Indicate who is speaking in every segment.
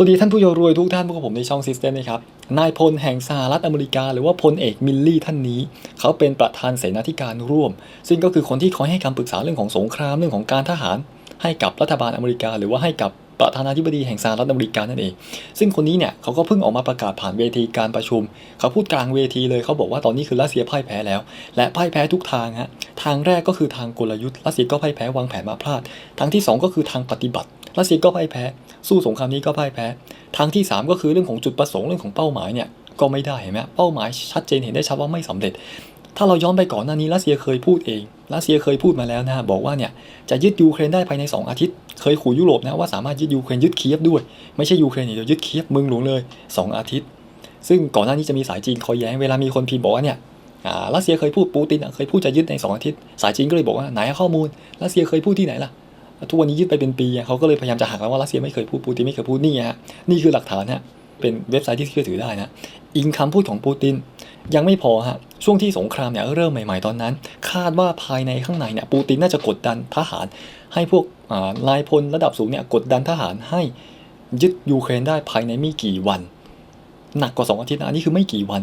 Speaker 1: สวัสดีท่านผู้ยรวยทุกท่านพวกผมในช่องซิสเต็มนะครับ นายพลแห่งสหรัฐอเมริกา หรือว่าพลเอกมิลลี่ท่านนี้ เขาเป็นประธานเสนาธิการร่วม ซึ่งก็คือคนที่คอยให้คำปรึกษาเรื่องของสงครามเรื่องของการทหาร ให้กับรัฐบาลอเมริกา หรือว่าให้กับประธานาธิบดีแห่งสหรัฐอเมริกานั่นเอง ซึ่งคนนี้เนี่ยเขาก็เพิ่งออกมาประกาศผ่านเวทีการประชุม เขาพูดกลางเวทีเลยเขาบอกว่าตอนนี้คือรัสเซียพ่ายแพ้แล้ว และพ่ายแพ้ทุกทางฮะ ทางแรกก็คือทางกลยุทธ์ รัสเซียก็พ่ายแพ้วางแผนมาพลาด ทางที่สองก็คือทางปฏิบัติ รัสเซียก็พ่ายแพ้ สู้สงครามนี้ก็พ่ายแพ้ ทางที่ 3 ก็คือเรื่องของจุดประสงค์เรื่องของเป้าหมายเนี่ยก็ไม่ได้เห็นไหมเป้าหมายชัดเจนเห็นได้ชัดว่าไม่สำเร็จ ถ้าเราย้อนไปก่อนหน้านี้รัสเซียเคยพูดเองรัสเซียเคยพูดมาแล้วนะบอกว่าเนี่ยจะยึดยูเครนได้ภายใน 2 อาทิตย์ เคยขู่ยุโรปนะว่าสามารถยึดยูเครนยึดเคียฟด้วย ไม่ใช่ยูเครนอย่างเดียวยึดเคียฟเมืองหลวงเลย 2 อาทิตย์ ซึ่งก่อนหน้านี้จะมีสายจีนคอยแย้งเวลามีคนพิมพ์บอกว่าเนี่ยรัสเซียเคยพูดปูตินเคยพูดจะยึดใน 2 อาทิตย์ สายจีนก็เลยบอกว่าไหนข้อมูลรัสเซียเคยพูดที่ไหนล่ะ ทุกวันนี้ยึดไปเป็นปีเขาก็เลยพยายามจะหักแล้วว่ารัสเซียไม่เคยพูดปูตินไม่เคยพูดนี่ฮะนี่คือหลักฐานฮะเป็นเว็บไซต์ที่เชื่อถือได้นะอิงคำพูดของปูตินยังไม่พอฮะช่วงที่สงครามเนี่ยเริ่มใหม่ๆตอนนั้น คาดว่าภายในข้างในเนี่ยปูตินน่าจะกดดันทหาร ให้พวกอ่านายพลระดับสูงเนี่ยกดดันทหารให้ยึดยูเครนได้ภายในไม่กี่วัน หนักกว่า 2 อาทิตย์นะอันนี้คือไม่กี่วัน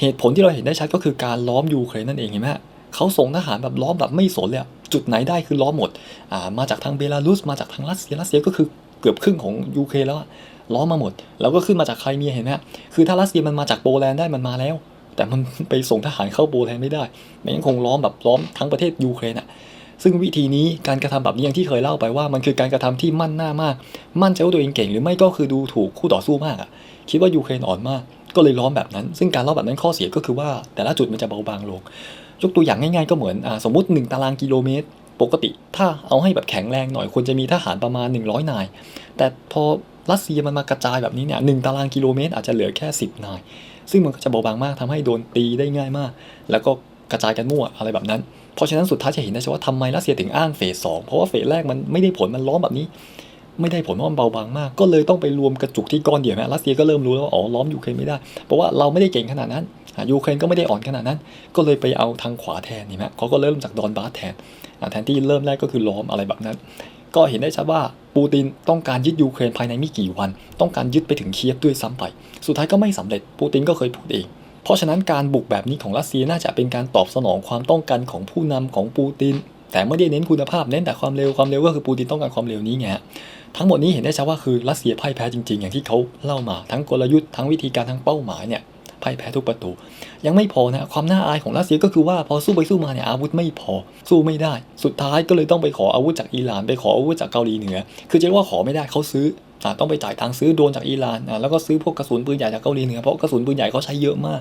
Speaker 1: เหตุผลที่เราเห็นได้ชัดก็คือการล้อมยูเครนนั่นเองเห็นไหมฮะเขาส่งทหารแบบล้อมแบบไม่สนเลย จุดไหนได้คือล้อมหมดมาจากทางเบลารุสมาจากทางรัสเซียรัสเซียก็คือเกือบครึ่งของยูเครนแล้วล้อมมาหมด แล้วก็ขึ้นมาจากใครเมียเห็นไหมคือถ้ารัสเซียมันมาจากโปแลนด์ได้มันมาแล้ว แต่มันไปส่งทหารเข้าโปแลนด์ไม่ได้มันยังคงล้อมแบบล้อมทั้งประเทศยูเครนอะซึ่งวิธีนี้การกระทำแบบนี้อย่างที่เคยเล่าไปว่ามันคือการกระทำที่มั่นหน้ามาก มั่นใจว่าตัวเองเก่งหรือไม่ก็คือดูถูกคู่ต่อสู้มากอะคิดว่ายูเครนอ่อนมาก ก็เลยล้อมแบบนั้น ซึ่งการล้อมแบบนั้นข้อเสียก็คือว่าแต่ละจุดมันจะเบาบางลง ยกตัวอย่างง่ายๆก็เหมือนอสมมติ 1 ตารางกิโลเมตร ปกติถ้าเอาให้แบบแข็งแรงหน่อยควรจะมีทหารประมาณ 100 นาย แต่พอรัสเซียมันมากระจายแบบนี้เนี่ยหตารางกิโลเมตรอาจจะเหลือแค่ 10 นาย ซึ่งมันก็จะเบาบางมากทำให้โดนตีได้ง่ายมาก แล้วก็กระจายกันมั่วอะไรแบบนั้น เพราะฉะนั้นสุดท้ายจะเห็นได้ว่าทำไมรัสเซียถึงอ้างเฟสสองเพราะว่าเฟสแรกมันไม่ได้ผลมันล้อมแบบนี้ ไม่ได้ผลเพราะมันเบาบางมาก ก็เลยต้องไปรวมกระจุกที่ก้อนเดียวนะรัสเซียก็เริ่มรู้แล้วว่าอ๋อล้อมยูเครนไม่ได้ เพราะว่าเราไม่ได้เก่งขนาดนั้นอะยูเครนก็ไม่ได้อ่อนขนาดนั้น ก็เลยไปเอาทางขวาแทนนี่ไหมเขาก็เริ่มจากดอนบาสแทนอะแทนที่เริ่มแรกก็คือล้อมอะไรแบบนั้น ก็เห็นได้ชัดว่าปูตินต้องการยึดยูเครนภายในไม่กี่วัน ต้องการยึดไปถึงเคียฟด้วยซ้ำไป สุดท้ายก็ไม่สำเร็จปูตินก็เคยพูดเองเพราะฉะนั้นการบุกแบบนี้ของรัสเซียน่าจะเป็นการตอบสนองความต้องการของผู้นำของปูติน แต่ไม่ได้เน้นคุณภาพเน้นแต่ความเร็วความเร็วก็คือปูตินต้องการความเร็วนี้ไง ทั้งหมดนี้เห็นได้ชัดว่าคือรัสเซียพ่ายแพ้จริง ๆ อย่างที่เขาเล่ามาทั้งกลยุทธ์ทั้งวิธีการทั้งเป้าหมายเนี่ยพ่ายแพ้ทุกประตู ยังไม่พอนะความน่าอายของรัสเซียก็คือว่าพอสู้ไปสู้มาเนี่ยอาวุธไม่พอสู้ไม่ได้ สุดท้ายก็เลยต้องไปขออาวุธจากอิหร่านไปขออาวุธจากเกาหลีเหนือ คือจะว่าขอไม่ได้เขาซื้อต้องไปจ่ายตังซื้อโดนจากอิหร่านแล้วก็ซื้อพวกกระสุนปืนใหญ่จากเกาหลีเหนือเพราะกระสุนปืนใหญ่เขาใช้เยอะมาก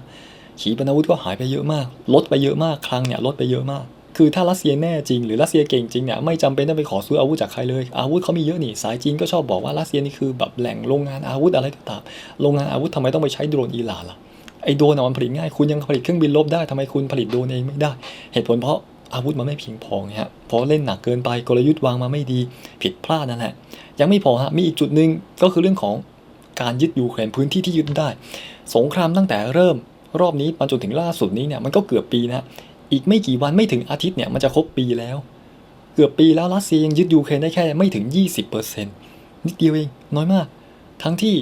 Speaker 1: ขีปนาวุธก็หายไปเยอะมาก ลดไปเยอะมากคลังเนี่ยลดไปเยอะมาก คือถ้ารัสเซียแน่จริงหรือรัสเซียเก่งจริงเนี่ยไม่จำเป็นต้องไปขอซื้ออาวุธจากใครเลย อาวุธเขามีเยอะนี่สายจีนก็ชอบบอกว่ารัสเซียนี่คือแบบแหล่งโรงงานอาวุธอะไรก็ตามโรงงานอาวุธทำไมต้องไปใช้โดรนอิหร่านล่ะไอโดรนอะมันผลิตง่ายคุณยังผลิตเครื่องบินลบได้ทำไมคุณผลิตโดรนเองไม่ได้ เหตุผลเพราะอาวุธมันไม่เพียงพอไงฮะเพราะเล่นหนักเกินไปกลยุทธ์วางมาไม่ดีผิดพลาดนั่นแหละยังไม่พอฮะมีอีกจุดหนึ่งก็คือเรื่องของการยึดยูเครนพื้นที่ที่ยึดได้ สงครามตั้งแต่เริ่มรอบนี้มาจนถึงล่าสุดนี้เนี่ยมันก็เกือบปีนะ อีกไม่กี่วันไม่ถึงอาทิตย์เนี่ยมันจะครบปีแล้ว เกือบปีแล้วรัสเซียยังยึดยูเครนได้แค่ไม่ถึง 20%นิดเดียวเองน้อยมาก ทั้งที่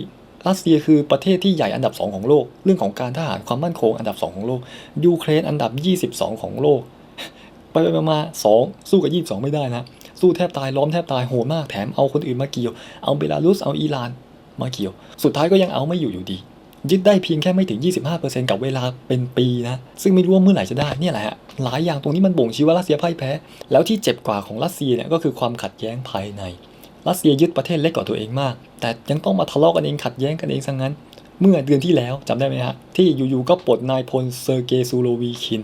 Speaker 1: รัสเซียคือประเทศที่ใหญ่อันดับ 2 ของโลก เรื่องของการทหารความมั่นคงอันดับ 2 ของโลก ยูเครนอันดับ 22 ของโลก ไปไปมาสองสู้กับ 22 ไม่ได้นะ สู้แทบตายล้อมแทบตายโหดมากแถมเอาคนอื่นมาเกี่ยว เอาเบลารุสเอาอิหร่านมาเกี่ยว สุดท้ายก็ยังเอาไม่อยู่อยู่ดี ยึดได้เพียงแค่ไม่ถึง 25%กับเวลาเป็นปีนะ ซึ่งไม่รู้ว่าเมื่อไหร่จะได้เนี่ยแหละฮะหลายอย่างตรงนี้มันบ่งชี้ว่ารัสเซียพ่ายแพ้ แล้วที่เจ็บกว่าของรัสเซียเนี่ยก็คือความขัดแย้งภายใน รัสเซียยึดประเทศเล็กกว่าตัวเองมาก แต่ยังต้องมาทะเลาะกันเองขัดแย้งกันเองซะงงั้น เมื่อเดือนที่แล้วจำได้ไหมฮะที่อยู่ๆก็ปลดนายพลเซอร์เกย์ซูโรวีคิน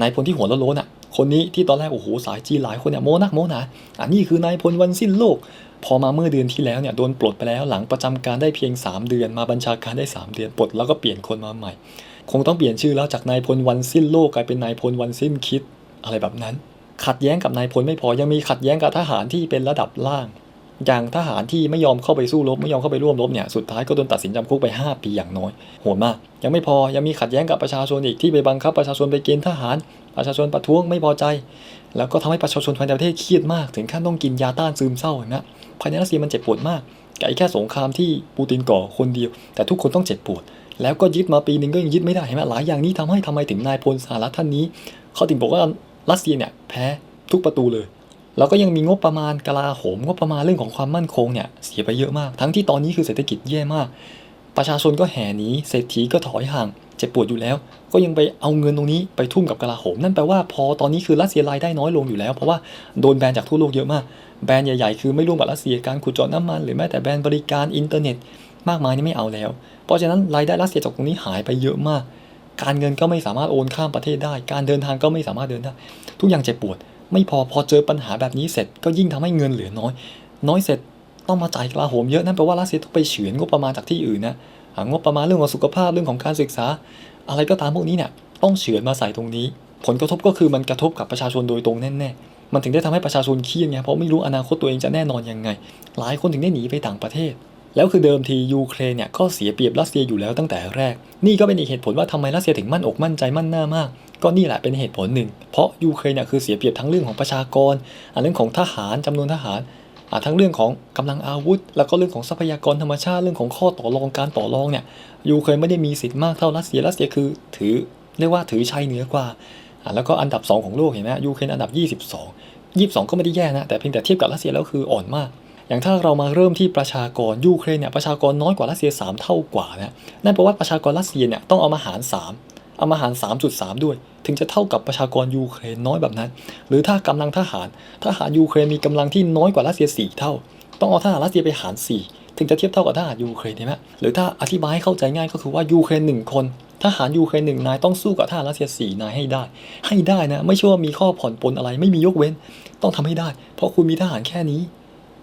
Speaker 1: นายพลที่หัวโล้นอะคนนี้ที่ตอนแรกโอ้โหสายจีนหลายคนเนี่ยโมนักโมนาอ่านี่คือนายพลวันสิ้นโลก พอมาเมื่อเดือนที่แล้วเนี่ยโดนปลดไปแล้วหลังประจำการได้เพียง 3 เดือน มาบัญชาการได้ 3 เดือนปลดแล้วก็เปลี่ยนคนมาใหม่ คงต้องเปลี่ยนชื่อแล้วจากนายพลวันสิ้นโลกกลายเป็นนายพลวันสิ้นคิดอะไรแบบนั้น ขัดแย้งกับนายพลไม่พอยังมีขัดแย้งกับทหารที่เป็นระดับล่าง อย่างทหารที่ไม่ยอมเข้าไปสู้รบไม่ยอมเข้าไปร่วมรบเนี่ยสุดท้ายก็โดนตัดสินจำคุกไป 5 ปีอย่างน้อยโหดมาก ยังไม่พอยังมีขัดแย้งกับประชาชนอีกที่ไปบังคับประชาชนไปเกณฑ์ทหาร ประชาชนประท้วงไม่พอใจ แล้วก็ทำให้ประชาชนภายในประเทศเครียดมาก ถึงขั้นต้องกินยาต้านซึมเศร้าเห็นไหมภายในรัสเซียมันเจ็บปวดมากกับไอ้แค่สงครามที่ปูตินก่อคนเดียว แต่ทุกคนต้องเจ็บปวด แล้วก็ยึดมาปีหนึ่งก็ยังยึดไม่ได้เห็นไหมหลายอย่างนี้ทำให้ทำไมถึงนายพลสหรัฐท่านนี้ เขาถึงบอกว่ารัสเซียเนี่ยแพ้ทุกประตูเลย แล้วก็ยังมีงบประมาณกลาโหมงบประมาณเรื่องของความมั่นคงเนี่ยเสียไปเยอะมาก ทั้งที่ตอนนี้คือเศรษฐกิจแย่มาก ประชาชนก็แห่หนีเศรษฐีก็ถอยห่างเจ็บปวดอยู่แล้ว ก็ยังไปเอาเงินตรงนี้ไปทุ่มกับกลาโหม นั่นแปลว่าพอตอนนี้คือรัสเซียรายได้น้อยลงอยู่แล้ว เพราะว่าโดนแบนจากทั่วโลกเยอะมาก แบนใหญ่ๆ คือไม่ร่วมกับรัสเซียการขุดเจาะน้ำมัน หรือแม้แต่แบนบริการอินเทอร์เน็ต มากมายนี่ไม่เอาแล้ว เพราะฉะนั้นรายได้รัสเซียจากตรงนี้หายไปเยอะมาก การเงินก็ไม่สามารถโอนข้ามประเทศได้ การเดินทางก็ไม่สามารถเดินได้ ทุกอย่างเจ็บปวด ไม่พอพอเจอปัญหาแบบนี้เสร็จก็ยิ่งทำให้เงินเหลือน้อย น้อยเสร็จต้องมาจ่ายกลาโหมเยอะนั่นแปลว่ารัสเซียต้องไปเฉือนงบประมาณจากที่อื่นนะงบประมาณเรื่องของสุขภาพเรื่องของการศึกษา อะไรก็ตามพวกนี้เนี่ยต้องเฉือนมาใส่ตรงนี้ ผลกระทบก็คือมันกระทบกับประชาชนโดยตรงแน่ๆมันถึงได้ทำให้ประชาชนเครียดไงเพราะไม่รู้อนาคตตัวเองจะแน่นอนยังไง หลายคนถึงได้หนีไปต่างประเทศ แล้วคือเดิมทียูเครนเนี่ยก็เสียเปรียบรัสเซียอยู่แล้วตั้งแต่แรก นี่ก็เป็นอีกเหตุผลว่าทำไมรัสเซียถึงมั่นอกมั่นใจมั่นหน้ามาก ก็นี่แหละเป็นเหตุผลหนึ่ง เพราะยูเครนเนี่ยคือเสียเปรียบทั้งเรื่องของประชากรอะเรื่องของทหารจำนวนทหารทั้งเรื่องของกำลังอาวุธ แล้วก็เรื่องของทรัพยากรธรรมชาติเรื่องของข้อต่อรองการต่อรองเนี่ยยูเครนไม่ได้มีสิทธิ์มากเท่ารัสเซียรัสเซียคือถือเรียกว่าถือชัยเหนือกว่าอะแล้วก็อันดับ 2 ของโลกเห็นไหมยูเครนอันดับ 22 22 ก็ไม่ได้แย่นะแต่เพียงแต่เทียบกับรัสเซียแล้วคืออ่อนมาก อย่างถ้าเรามาเริ่มที่ประชากรยูเครนเนี่ยประชากรน้อยกว่ารัสเซีย 3 เท่ากว่านะนั่นแปลว่าประชากรรัสเซียเนี่ยต้องเอามาหาร 3 เอามาหาร 3.3 ด้วย ถึงจะเท่ากับประชากรยูเครนน้อยแบบนั้น หรือถ้ากำลังทหารทหารยูเครนมีกำลังที่น้อยกว่ารัสเซีย 4 เท่า ต้องเอาทหารรัสเซียไปหาร 4 ถึงจะเทียบเท่ากับทหารยูเครนใช่ไหมหรือถ้าอธิบายให้เข้าใจง่ายก็คือว่ายูเครนหนึ่งคนทหารยูเครนหนึ่งนายต้องสู้กับทหารรัสเซียสี่นายให้ได้ ให้ได้นะ ไม่ใช่ว่ามีข้อผ่อนปลนอะไรไม่มียกเว้น ต้องทำให้ได้ เพราะคุณมีทหารแค่นี้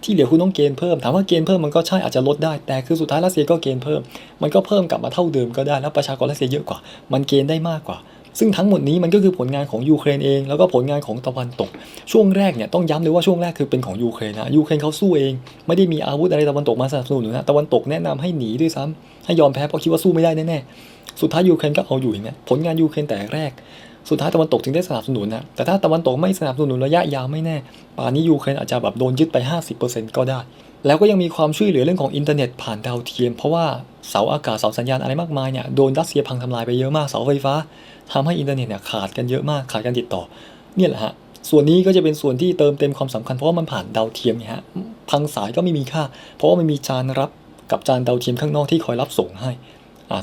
Speaker 1: ที่เหลือคุณต้องเกณฑ์เพิ่ม ถามว่าเกณฑ์เพิ่มมันก็ใช่อาจจะลดได้ แต่คือสุดท้ายรัสเซียก็เกณฑ์เพิ่ม มันก็เพิ่มกลับมาเท่าเดิมก็ได้ แล้วประชากรรัสเซียเยอะกว่า มันเกณฑ์ได้มากกว่า ซึ่งทั้งหมดนี้มันก็คือผลงานของยูเครนเอง แล้วก็ผลงานของตะวันตก ช่วงแรกเนี่ยต้องย้ำเลยว่าช่วงแรกคือเป็นของยูเครนนะยูเครนเขาสู้เอง ไม่ได้มีอาวุธอะไรตะวันตกมาสนับสนุนนะ ตะวันตกแนะนำให้หนีด้วยซ้ำให้ยอมแพ้เพราะคิดว่าสู้ไม่ได้แน่ๆ สุดท้ายยูเครนก็เอาอยู่อย่างเงี้ยผลงานยูเครนแต่แรก สุดท้ายตะวันตกถึงได้สนับสนุนนะแต่ถ้าตะวันตกไม่สนับสนุนระยะยาวไม่แน่ ป่านนี้ยูเครนอาจจะแบบโดนยึดไป 50%ก็ได้ แล้วก็ยังมีความช่วยเหลือเรื่องของอินเทอร์เน็ตผ่านดาวเทียม เพราะว่าเสาอากาศเสาสัญญาณอะไรมากมายเนี่ยโดนรัสเซียพังทำลายไปเยอะมากเสาไฟฟ้าทำให้อินเทอร์เน็ตเนี่ยขาดกันเยอะมากขาดการติดต่อ เนี่ยแหละฮะส่วนนี้ก็จะเป็นส่วนที่เติมเต็มความสำคัญเพราะว่ามันผ่านดาวเทียมเนี่ยฮะพังสายก็ไม่มีค่า เพราะว่ามันมีจานรับกับจานดาวเทียมข้างนอกที่คอยรับส่งให้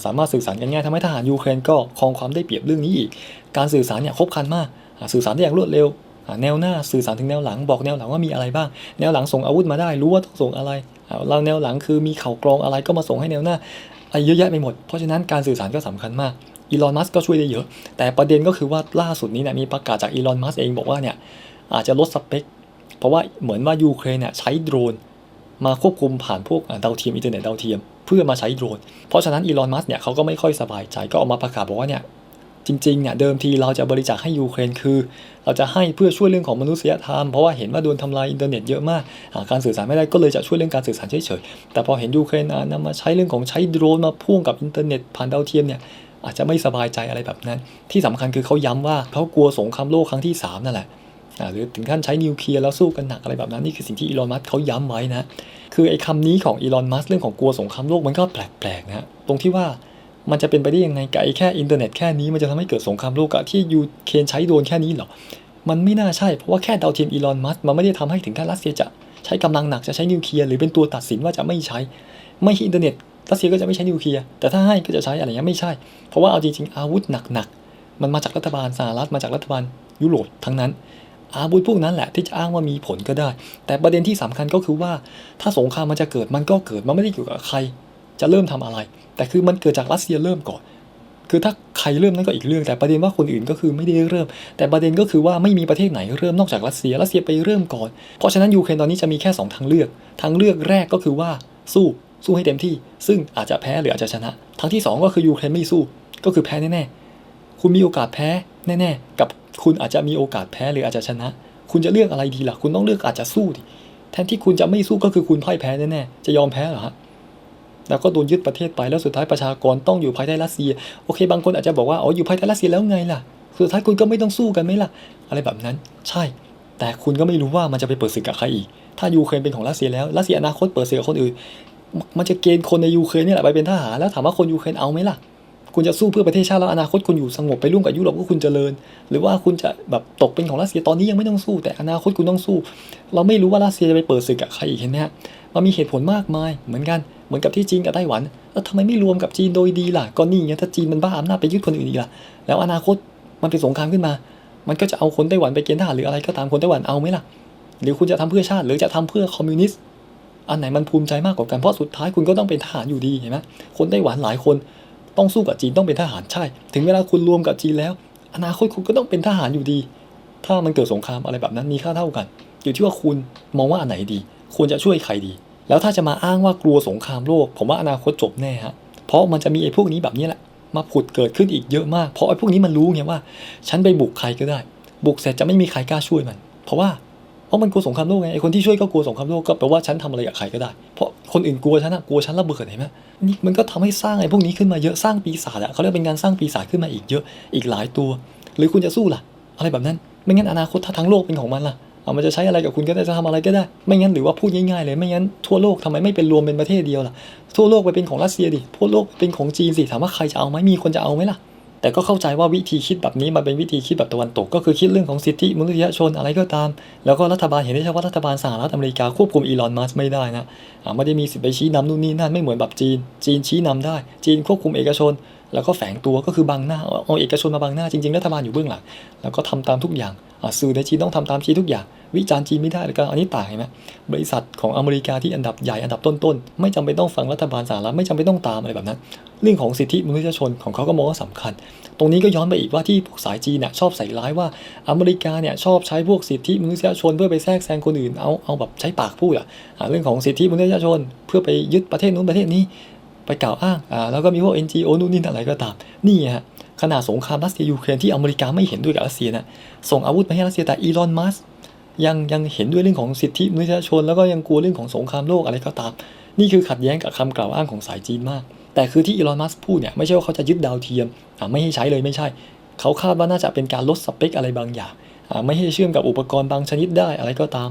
Speaker 1: สามารถสื่อสารกันง่ายทำให้ทหารยูเครนก็ครองความได้เปรียบเรื่องนี้อีก การสื่อสารเนี่ยครบครันมาก สื่อสารได้อย่างรวดเร็ว แนวหน้าสื่อสารถึงแนวหลังบอกแนวหลังว่ามีอะไรบ้าง แนวหลังส่งอาวุธมาได้รู้ว่าต้องส่งอะไรเราแนวหลังคือมีเข่ากรองอะไรก็มาส่งให้แนวหน้าอะไรเยอะแยะไปหมด เพราะฉะนั้นการสื่อสารก็สำคัญมากอีลอนมัสก็ช่วยได้เยอะ แต่ประเด็นก็คือว่าล่าสุดนี้เนี่ยมีประกาศจากอีลอนมัสเองบอกว่าเนี่ยอาจจะลดสเปค เพราะว่าเหมือนว่ายูเครนเนี่ยใช้โดรนมาควบคุมผ่านพวกดาวเทียมอินเทอร์เน็ตดาวเทียม เพื่อมาใช้โดรน เพราะฉะนั้นอีลอนมัสเนี่ยเขาก็ไม่ค่อยสบายใจก็ออกมาประกาศบอกว่าเนี่ยจริงๆเนี่ยเดิมทีเราจะบริจาคให้ยูเครนคือ เราจะให้เพื่อช่วยเรื่องของมนุษยธรรม เพราะว่าเห็นว่าโดนทำลายอินเทอร์เน็ตเยอะมากาการสื่อสารไม่ได้ก็เลยจะช่วยเรื่องการสื่อสารเฉยๆแต่พอเห็นยูเครนอะนำมาใช้เรื่องของใช้โดรนมาพ่วงกับอินเทอร์เน็ตผ่านดาวเทียมเนี่ยอาจจะไม่สบายใจอะไรแบบนั้น ที่สำคัญคือเขาย้ำว่าเขากลัวสงครามโลกครั้งที่สามนั่นแหละ หรือถึงขั้นใช้นิวเคลียร์แล้วสู้กันหนักอะไรแบบนั้นนี่คือสิ่งที่อีลอนมัสเขาย้ำไว้นะ คือไอ้คำนี้ของอีลอนมัสเรื่องของกลัวสงครามโลกมันก็แปลกๆนะฮะตรงที่ว่ามันจะเป็นไปได้ยังไงกับไอ้แค่อินเทอร์เน็ตแค่นี้มันจะทำให้เกิดสงครามโลกอะที่ยูเครนใช้โดนแค่นี้หรอ มันไม่น่าใช่เพราะว่าแค่ดาวเทียมอีลอนมัสมันไม่ได้ทำให้ถึงขั้นรัสเซียจะใช้กำลังหนักจะใช้นิวเคลียร์หรือเป็นตัวตัดสินว่าจะไม่ใช้ ไม่ใช่อินเทอร์เน็ตรัสเซียก็จะไม่ใช้นิวเคลียร์แต่ถ้าให้ก็จะใช้อะไรเงี้ยไม่ใช่ เพราะว่าเอาจริงๆอาวุธหนักๆมันมาจากรัฐบาลสหรัฐมาจากรัฐบาลยุโรปทั้งนั้น อาวุธพวกนั้นแหละที่จะอ้างว่ามีผลก็ได้ แต่ประเด็นที่สำคัญก็คือว่า ถ้าสงครามมันจะเกิดมันก็เกิดมันไม่ได้เกี่ยวกับใคร จะเริ่มทำอะไร แต่คือมันเกิดจากรัสเซียเริ่มก่อน คือถ้าใครเริ่มนั่นก็อีกเรื่อง แต่ประเด็นว่าคนอื่นก็คือไม่ได้เริ่ม แต่ประเด็นก็คือว่าไม่มีประเทศไหนเริ่มนอกจากรัสเซียรัสเซียไปเริ่มก่อน เพราะฉะนั้นยูเครนตอนนี้จะมีแค่สองทางเลือก ทางเลือกแรกก็คือว่าสู้สู้ให้เต็มที่ ซึ่งอาจจะแพ้หรืออาจจะชนะ ทางที่สองก็คือยูเครนไม่สู้ก็คือแพ้แน่ๆคุณมีโอกาสแพ้แน่ๆกับ คุณอาจจะมีโอกาสแพ้หรืออาจจะชนะ คุณจะเลือกอะไรดีล่ะ คุณต้องเลือกอาจจะสู้ดิแทนที่คุณจะไม่สู้ก็คือคุณพ่ายแพ้แน่ๆจะยอมแพ้เหรอฮะแล้วก็โดนยึดประเทศไปแล้วสุดท้ายประชากรต้องอยู่ภายใต้รัสเซีย โอเค บางคนอาจจะบอกว่าอ๋ออยู่ภายใต้รัสเซียแล้วไงล่ะ สุดท้ายคุณก็ไม่ต้องสู้กันไหมล่ะ อะไรแบบนั้น ใช่ แต่คุณก็ไม่รู้ว่ามันจะไปเปิดศึกกับใครอีก ถ้ายูเครนเป็นของรัสเซียแล้วรัสเซียอนาคตเปิดศึกกับคนอื่น มันจะเกณฑ์คนในยูเครนนี่แหละไปเป็นทหารแล้วถามว่าคนยูเครนเอาไหมล่ะ คุณจะสู้เพื่อประเทศชาติแล้วอนาคตคุณอยู่สงบไปร่วมกับยุโรปก็คุณจเจริญ หรือว่าคุณจะแบบตกเป็นของรัสเซียตอนนี้ยังไม่ต้องสู้ แต่อนาคตคุณต้องสู้ เราไม่รู้ว่ารัสเซียจะไปเปิดศึกกับใครอีกเห็นไหมฮะมันมีเหตุผลมากมายเหมือนกันเหมือนกับที่จีนกับไต้หวันแล้วทำไมไม่รวมกับจีนโดยดีล่ะก็นี่ไงถ้าจีนมันบ้าอำนาจไปยึดคนอื่นอีกล่ะแล้วอนาคตมันเป็นสงครามขึ้นมา มันก็จะเอาคนไต้หวันไปเกณฑ์ทหารหรืออะไรก็ตามคนไต้หวันเอาไหมล่ะหรือคุณจะทำเพื่อชาติหรือจะทำเพื่อคอมมิวนิสต์อันไหนมันภูมิใจมากกว่ากันเพราะสุดท้ายคุณก็ต้องเป็นทหารอยู่ดีเห็นไหมคนไต้หวันหลายคน ต้องสู้กับจีนต้องเป็นทหารใช่ ถึงเวลาคุณรวมกับจีนแล้ว อนาคตคุณก็ต้องเป็นทหารอยู่ดี ถ้ามันเกิดสงครามอะไรแบบนั้นมีค่าเท่ากัน อยู่ที่ว่าคุณมองว่าอันไหนดี ควรจะช่วยใครดี แล้วถ้าจะมาอ้างว่ากลัวสงครามโลก ผมว่าอนาคตจบแน่ฮะเพราะมันจะมีไอ้พวกนี้แบบนี้แหละ มาผุดเกิดขึ้นอีกเยอะมากเพราะไอ้พวกนี้มันรู้ไงว่า ฉันไปบุกใครก็ได้ บุกเสร็จจะไม่มีใครกล้าช่วยมัน เพราะว่าเพราะมันกลัวสงครามโลกไงไอ้คนที่ช่วยก็กลัวสงครามโลกก็แปลว่าฉันทำอะไรกับใครก็ได้ เพราะคนอื่นกลัวฉันอะกลัวฉันระเบิดเห็นไหม นี่มันก็ทำให้สร้างไอ้พวกนี้ขึ้นมาเยอะสร้างปีศาจอะเขาเรียกเป็นการสร้างปีศาจขึ้นมาอีกเยอะอีกหลายตัว หรือคุณจะสู้ล่ะ อะไรแบบนั้นไม่งั้นอนาคตถ้าทั้งโลกเป็นของมันล่ะเอามันจะใช้อะไรกับคุณก็ได้จะทำอะไรก็ได้ ไม่งั้นหรือว่าพูดง่ายๆเลยไม่งั้นทั่วโลกทำไมไม่เป็นรวมเป็นประเทศเดียวล่ะทั่วโลกไปเป็นของรัสเซียดิทั่วโลกเป็นของจีนสิถามว่าใครจะเอาไหมมีคนจะเอาไหมล่ะ แต่ก็เข้าใจว่าวิธีคิดแบบนี้มันเป็นวิธีคิดแบบตะวันตก ก็คือคิดเรื่องของสิทธิมนุษยชนอะไรก็ตาม แล้วก็รัฐบาลเห็นได้ชัดว่ารัฐบาลสหรัฐอเมริกาควบคุมอีลอนมัสไม่ได้นะไม่ได้มีสิทธิ์ไปชี้นำนู่นนี่นั่นไม่เหมือนแบบจีน จีนชี้นำได้ จีนควบคุมเอกชน แล้วก็แฝงตัวก็คือบังหน้าเอาเอกชนมาบังหน้าจริงๆรัฐบาลอยู่เบื้องหลังแล้วก็ทำตามทุกอย่างสื่อในจีนต้องทำตามจีนทุกอย่าง วิจารณ์จีนไม่ได้แล้วก็อันนี้ต่างเห็นไหมบริษัทของอเมริกาที่อันดับใหญ่อันดับต้นๆ ไม่จำเป็นต้องฟังรัฐบาลสหรัฐไม่จำเป็นต้องตามอะไรแบบนั้น เรื่องของสิทธิมนุษยชนของเขาก็มองว่าสำคัญ ตรงนี้ก็ย้อนไปอีกว่าที่พวกสายจีนเนี่ยชอบใส่ร้ายว่าอเมริกาเนี่ยชอบใช้พวกสิทธิมนุษยชนเพื่อไปแทรกแซงคนอื่นเอาเอาแบบใช้ปากพูดอะอ่าเรื่องของสิทธิมนุษยชน เพื่อไปยึดประเทศนู้นประเทศนี้ไปกล่าวอ้างอ่าแล้วก็มีพวก NGO นู่นนี่อะไรก็ตาม นี่ฮะ ขนาดสงครามรัสเซียยูเครนที่อเมริกาไม่เห็นด้วยกับรัสเซียนะ ส่งอาวุธมาให้รัสเซียแต่อีลอน มัส ยังยังเห็นด้วยเรื่องของสิทธิมนุษยชน แล้วก็ยังกลัวเรื่องของสงครามโลกอะไรก็ตาม นี่คือขัดแย้งกับคำกล่าวอ้างของสายจีนมาก แต่คือที่อีลอนมัสพูดเนี่ยไม่ใช่ว่าเขาจะยึดดาวเทียมไม่ให้ใช้เลยไม่ใช่ เขาคาดว่าน่าจะเป็นการลดสเปคอะไรบางอย่างไม่ให้เชื่อมกับอุปกรณ์บางชนิดได้อะไรก็ตาม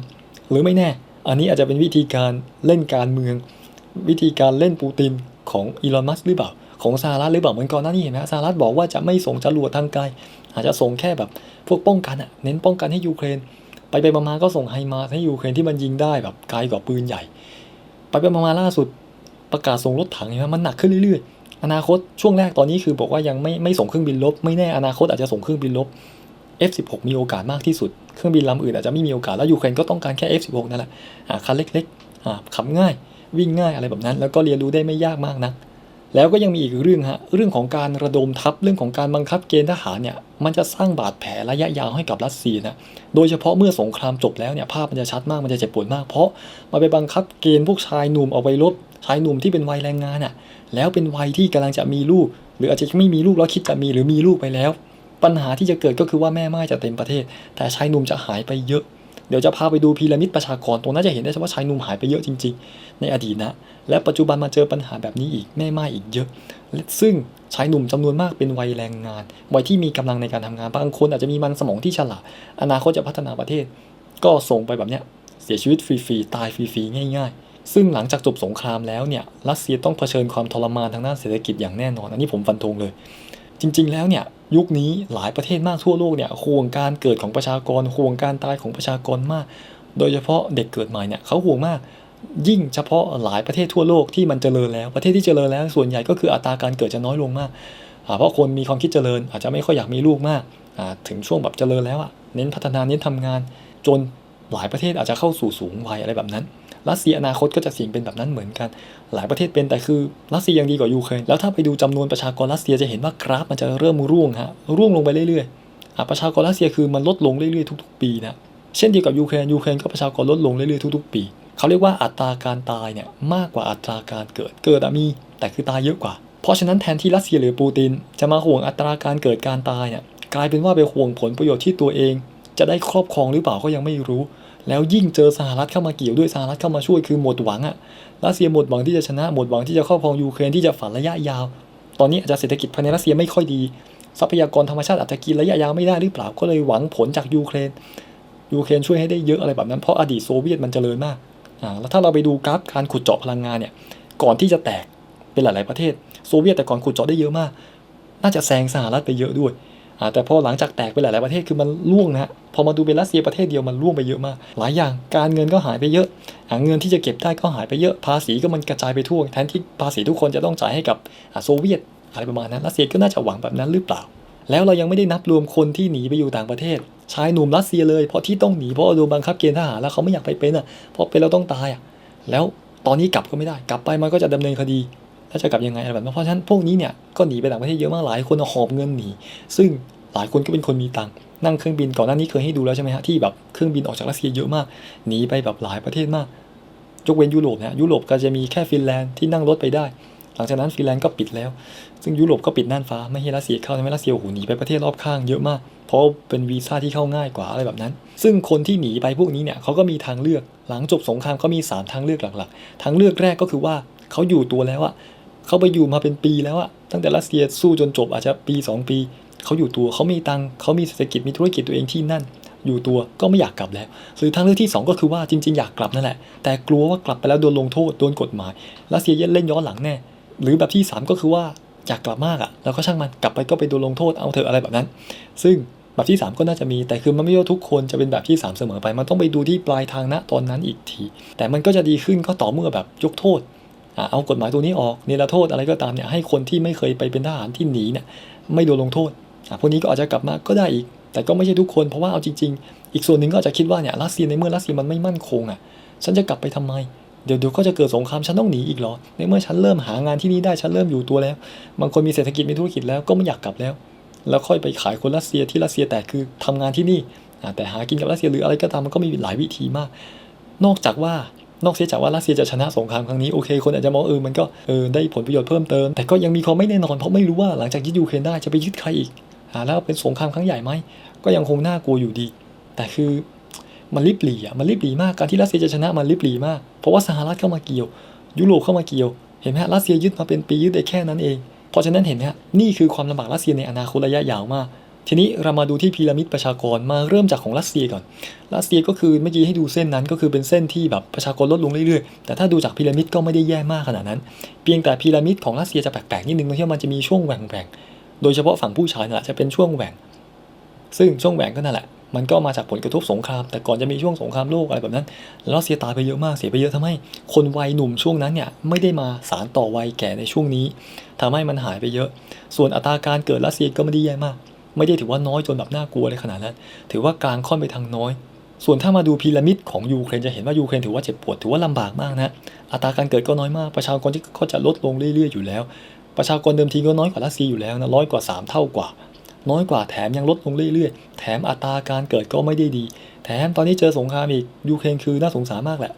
Speaker 1: หรือไม่แน่ อันนี้อาจจะเป็นวิธีการเล่นการเมือง วิธีการเล่นปูตินของอีลอนมัสหรือเปล่าของสหรัฐหรือเปล่าเหมือนก่อนหน้านี้เห็นไหมสหรัฐบอกว่าจะไม่ส่งจรวดทางไกลอาจจะส่งแค่แบบพวกป้องกันอะเน้นป้องกันให้ยูเครน ไปไปมาๆก็ส่งไฮมาให้ยูเครนที่มันยิงได้แบบไกลกว่าปืนใหญ่ ไปไปมาๆล่าสุดประกาศส่งรถถังเห็นไหมมันหนักขึ้นเรื่อยๆ อนาคตช่วงแรกตอนนี้คือบอกว่ายังไม่ไม่ส่งเครื่องบินลบ ไม่แน่อนาคตอาจจะส่งเครื่องบินลบ F16 มีโอกาสมากที่สุด เครื่องบินลำอื่นอาจจะไม่มีโอกาสแล้วยูเครนก็ต้องการแค่ F16 นั่นแหละอ่าคันเล็กๆขับง่าย วิ่งง่ายอะไรแบบนั้น แล้วก็เรียนรู้ได้ไม่ยากมากนะ แล้วก็ยังมีอีกเรื่องฮะเรื่องของการระดมทัพเรื่องของการบังคับเกณฑ์ทหารเนี่ยมันจะสร้างบาดแผลระยะยาวให้กับรัสเซียนะโดยเฉพาะเมื่อสงครามจบแล้วเนี่ยภาพมันจะชัดมากมันจะเจ็บปวดมาก เพราะมันไปบังคับเกณฑ์พวกชายหนุ่มเอาไปรบชายหนุ่มที่เป็นวัยแรงงานอะแล้วเป็นวัยที่กำลังจะมีลูก หรืออาจจะไม่มีลูกแล้วคิดจะมีหรือมีลูกไปแล้ว ปัญหาที่จะเกิดก็คือว่าแม่ไม้จะเต็มประเทศ แต่ชายหนุ่มจะหายไปเยอะ เดี๋ยวจะพาไปดูพีระมิดประชากรตรงนั้นจะเห็นได้ว่าชายหนุ่มหายไปเยอะจริง ๆ ในอดีตนะ และปัจจุบันมาเจอปัญหาแบบนี้อีกแม่ไม้อีกเยอะ ซึ่งชายหนุ่มจำนวนมากเป็นวัยแรงงาน วัยที่มีกำลังในการทำงาน บางคนอาจจะมีมันสมองที่ฉลาด อนาคตจะพัฒนาประเทศ ก็ส่งไปแบบเนี้ยเสียชีวิตฟรีๆ ตายฟรีๆ ง่าย ๆ ซึ่งหลังจากจบสงครามแล้วเนี่ย รัสเซียต้องเผชิญความทรมานทางด้านเศรษฐกิจอย่างแน่นอน อันนี้ผมฟันธงเลย จริง ๆ แล้วเนี่ย ยุคนี้หลายประเทศมากทั่วโลกเนี่ยห่วงการเกิดของประชากรห่วงการตายของประชากรมาก โดยเฉพาะเด็กเกิดใหม่เนี่ยเขาห่วงมาก ยิ่งเฉพาะหลายประเทศทั่วโลกที่มันเจริญแล้วประเทศที่เจริญแล้วส่วนใหญ่ก็คืออัตราการเกิดจะน้อยลงมากเพราะคนมีความคิดเจริญอาจจะไม่ค่อยอยากมีลูกมากถึงช่วงแบบเจริญแล้วอะเน้นพัฒนาเน้นทำงาน จนหลายประเทศอาจจะเข้าสู่สูงวัยอะไรแบบนั้น รัสเซียอนาคตก็จะเสี่ยงเป็นแบบนั้นเหมือนกัน หลายประเทศเป็นแต่คือรัสเซียยังดีกว่ายูเครนแล้วถ้าไปดูจำนวนประชากรรัสเซียจะเห็นว่ากราฟมันจะเริ่มร่วงฮะร่วงลงไปเรื่อยๆประชากรรัสเซียคือมันลดลงเรื่อยๆทุก ๆ ปีนะเช่นเดียวกับยูเครนยูเครนก็ประชากรลดลงเรื่อยๆทุกๆปีเขาเรียกว่าอัตราการตายเนี่ยมากกว่าอัตราการเกิดเกิดมี แต่คือตายเยอะกว่า เพราะฉะนั้นแทนที่รัสเซียหรือปูติน จะมาห่วงอัตราการเกิดการตายเนี่ยกลายเป็นว่าไปห่วงผลประโยชน์ที่ตัวเอง จะได้ครอบครองหรือเปล่าก็ยังไม่รู้ แล้วยิ่งเจอสหรัฐเข้ามาเกี่ยวด้วยสหรัฐเข้ามาช่วยคือหมดหวังอะรัสเซียหมดหวังที่จะชนะหมดหวังที่จะครอบครองยูเครนที่จะฝันระยะยาว ตอนนี้อาจจะเศรษฐกิจภายในรัสเซียไม่ค่อยดี ทรัพยากรธรรมชาติอาจจะกินระยะยาวไม่ได้หรือเปล่าก็เลยหวังผลจากยูเครนยูเครนช่วยให้ได้เยอะอะไรแบบนั้นเพราะอดีตโซเวียตมันเจริญมากอ่าแล้วถ้าเราไปดูกราฟการขุดเจาะพลังงานเนี่ยก่อนที่จะแตกเป็นหลาย ๆประเทศ โซเวียตแต่ก่อนขุดเจาะได้เยอะมาก น่าจะแซงสหรัฐไปเยอะด้วย แต่พอหลังจากแตกไปหลาย ๆ ประเทศคือมันล่วงนะพอมาดูเป็นรัสเซียประเทศเดียวมันล่วงไปเยอะมาก หลายอย่างการเงินก็หายไปเยอะอเงินที่จะเก็บได้ก็หายไปเยอะภาษีก็มันกระจายไปทั่วแทนที่ภาษีทุกคนจะต้องจ่ายให้กับโซเวียตอะไรประมาณนั้นรัสเซียก็น่าจะหวังแบบนั้นหรือเปล่า แล้วเรายังไม่ได้นับรวมคนที่หนีไปอยู่ต่างประเทศชายหนุ่มรัสเซียเลยเพราะที่ต้องหนีเพราะโดนบังคับเกณฑ์ทหารแล้วเขาไม่อยากไปเป็นอะเพราะเป็นเราต้องตายอะแล้วตอนนี้กลับก็ไม่ได้กลับไปมันก็จะดำเนินคดีแล้วจะกลับยังไงอะไรแบบนั้นเพราะฉะนั้นพวกนี้เนี่ยก็หนีไปต่างประเทศเยอะมากหลายคนเอาหอบเงินหนีซึ่ง หลายคนก็เป็นคนมีตังค์นั่งเครื่องบินก่อนหน้านี้เคยให้ดูแล้วใช่ไหมฮะที่แบบเครื่องบินออกจากรัสเซียเยอะมากหนีไปแบบหลายประเทศมากยกเว้นยุโรปนะยุโรปก็จะมีแค่ฟินแลนด์ที่นั่งรถไปได้ หลังจากนั้นฟินแลนด์ก็ปิดแล้ว ซึ่งยุโรปก็ปิดน่านฟ้าไม่ให้รัสเซียเข้าทำให้รัสเซียโอ้โหหนีไปประเทศรอบข้างเยอะมาก เพราะเป็นวีซ่าที่เข้าง่ายกว่าอะไรแบบนั้น ซึ่งคนที่หนีไปพวกนี้เนี่ยเขาก็มีทางเลือก หลังจบสงครามเขามี 3 ทางเลือกหลักๆ ทางเลือกแรกก็คือว่าเขาอยู่ตัวแล้วอะเขาไปอยู่มาเป็นปีแล้วอะตั้งแต่รัสเซียสู้จนจบอาจจะปี 2 ปี เขาอยู่ตัวเขามีตังเขามีเศรษฐกิจมีธุรกิจตัวเองที่นั่น อยู่ตัวก็ไม่อยากกลับแล้ว หรือทางเลือกที่ 2 ก็คือว่าจริง ๆ อยากกลับนั่นแหละ แต่กลัวว่ากลับไปแล้วโดนลงโทษโดนกฎหมายรัสเซียเล่นย้อนหลังแน่หรือแบบที่ 3 ก็คือว่าอยากกลับมากอะ่ะแล้วก็ช่างมันกลับไปก็ไปโดนลงโทษเอาเถอะอะไรแบบนั้น ซึ่งแบบที่ 3 ก็น่าจะมีแต่คือมันไม่ว่าทุกคนจะเป็นแบบที่ 3 เสมอไป มันต้องไปดูที่ปลายทางณตอนนั้นอีกที แต่มันก็จะดีขึ้นก็ต่อเมื่อแบบยกโทษอะเอากฎหมายตัวนี้ออกเนรโทษอะไรก็ตามเนี่ยให้คนที่ไม่เคยไปเป็นทหารที่หนีเนี่ยไม่โดนลงโทษ พวกนี้ก็อาจจะกลับมาก็ได้อีก แต่ก็ไม่ใช่ทุกคนเพราะว่าเอาจริง ๆ อีกส่วนหนึ่งก็อาจจะคิดว่าเนี่ยรัสเซียในเมื่อรัสเซียมันไม่มั่นคงอะ ฉันจะกลับไปทำไม เดี๋ยวเดี๋ยวก็จะเกิดสงครามฉันต้องหนีอีกเหรอ ในเมื่อฉันเริ่มหางานที่นี่ได้ฉันเริ่มอยู่ตัวแล้ว บางคนมีเศรษฐกิจมีธุรกิจแล้วก็ไม่อยากกลับแล้ว แล้วค่อยไปขายคนรัสเซียที่รัสเซียแต่คือทำงานที่นี่แต่หากินกับรัสเซียหรืออะไรก็ตามมันก็มีหลายวิธีมาก นอกจากว่านอกเสียจากว่ารัสเซียจะชนะสงครามครั้งนี้โอเคคนอาจจะมองเออมันก็เออได้ผลประโยชน์เพิ่มเติม แต่ก็ยังมีความไม่แน่นอนเพราะไม่รู้ว่าหลังจากยึดยูเครนได้จะไปยึดใครอีก แล้วเป็นสงครามครั้งใหญ่ไหมก็ยังคงน่ากลัวอยู่ดี แต่คือมันริบหรี่อะมันริบหรี่มากการที่รัสเซียจะชนะมันริบหรี่มาก เพราะว่าสหรัฐเข้ามาเกี่ยว ยุโรปเข้ามาเกี่ยวเห็นไหมฮะรัสเซียยึดมาเป็นปียึดได้แค่นั้นเอง เพราะฉะนั้นเห็นไหมฮะนี่คือความลำบากรัสเซียในอนาคตระยะยาวมาก ทีนี้เรามาดูที่พีระมิดประชากรมาเริ่มจากของรัสเซียก่อน รัสเซียก็คือเมื่อกี้ให้ดูเส้นนั้นก็คือเป็นเส้นที่แบบประชากรลดลงเรื่อยๆ แต่ถ้าดูจากพีระมิดก็ไม่ได้แย่มากขนาดนั้น เพียงแต่พีระมิดของรัสเซียจะแปลกๆนิดนึงตรงที่มันจะมีช่วงแหว่งๆ โดยเฉพาะฝั่งผู้ชายน่ะจะเป็นช่วงแหว่ง ซึ่งช่วงแหว่งก็นั่นแหละ มันก็มาจากผลกระทบสงคราม แต่ก่อนจะมีช่วงสงครามโลกอะไรแบบนั้นล้วรัสเซียตายไปเยอะมากเสียไปเยอะทำให้ คนวัยหนุ่มช่วงนั้นเนี่ยไม่ได้มาสารต่อวัยแก่ในช่วงนี้ทำให้มันหายไปเยอะ ส่วนอัตราการเกิดรัสเซียก็ไม่ได้แย่มาก ไม่ได้ถือว่าน้อยจนแบบน่ากลัวเลยขนาดนั้น ถือว่ากลางค่อนไปทางน้อยส่วนถ้ามาดูพีระมิดของยูเครนจะเห็นว่ายูเครนถือว่าเจ็บปวดถือว่าลำบากมากนะอัตราการเกิดก็น้อยมากประชากรที่ก็จะลดลงเรื่อยๆอยู่แล้ว ประชากรเดิมทีก็น้อยกว่ารัสเซียอยู่แล้วนะร้อยกว่า 3 เท่ากว่า น้อยกว่าแถมยังลดลงเรื่อยๆ แถมอัตราการเกิดก็ไม่ได้ดี แถมตอนนี้เจอสงครามอีกยูเครนคือน่าสงสารมากแหละ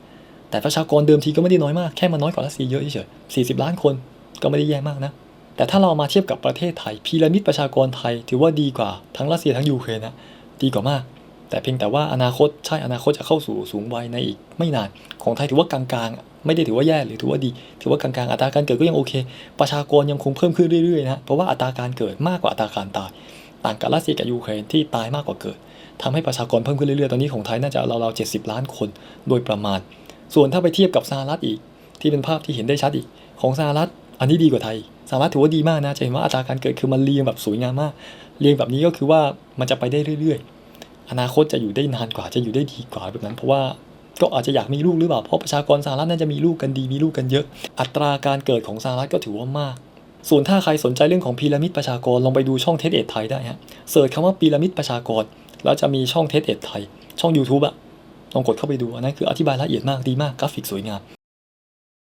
Speaker 1: แต่ประชากรเดิมทีก็ไม่ได้น้อยมากแค่มันน้อยกว่ารัสเซียเยอะเฉยๆ40 ล้านคนก็ไม่ได้แย่มากนะแต่ถ้าเรามาเทียบกับประเทศไทยพีระมิดประชากรไทย ถือว่าดีกว่าทั้งรัสเซียทั้งยูเครนนะดีกว่ามาก แต่เพียงแต่ว่าอนาคตใช่อนาคตจะเข้าสู่สูงวัยในอีกไม่นาน ของไทยถือว่ากลางๆ ไม่ได้ถือว่าแย่หรือถือว่าดี ถือว่ากลางๆ อัตราการเกิดก็ยังโอเค ประชากรยังคงเพิ่มขึ้นเรื่อยๆนะเพราะว่าอัตราการเกิดมากกว่าอัตราการตาย ต่างกับรัสเซียกับยูเครนที่ตายมากกว่าเกิดทำให้ประชากรเพิ่มขึ้นเรื่อยๆ ตอนนี้ของไทยน่าจะราวๆ70ล้านคนโดยประมาณ ส่วนถ้าไปเทียบกับสหรัฐอีก ที่เป็นภาพที่เห็นได้ชัดอีก ของสหรัฐอันนี้ดีกว่าไทยสหรัฐถือว่าดีมากนะจะเห็นว่าอัตราการเกิดคือมันเรียงแบบสวยงามมาก เรียงแบบนี้ก็คือว่ามันจะไปได้เรื่อยๆ อนาคตจะอยู่ได้นานกว่าจะอยู่ได้ดีกว่าแบบนั้นเพราะว่าก็อาจจะอยากมีลูกหรือเปล่าเพราะประชากรสหรัฐน่าจะมีลูกกันดีมีลูกกันเยอะ อัตราการเกิดของสหรัฐก็ถือว่ามาก ส่วนถ้าใครสนใจเรื่องของพีระมิดประชากรลองไปดูช่องเทสเอ็ดไทยได้ฮะเสิร์ชคำว่าพีระมิดประชากร แล้วจะมีช่องเทสเอ็ดไทย ช่อง YouTube อะลองกดเข้าไปดูอันนั้นคืออธิบายละเอียดมากดีมากกราฟิกสวยงาม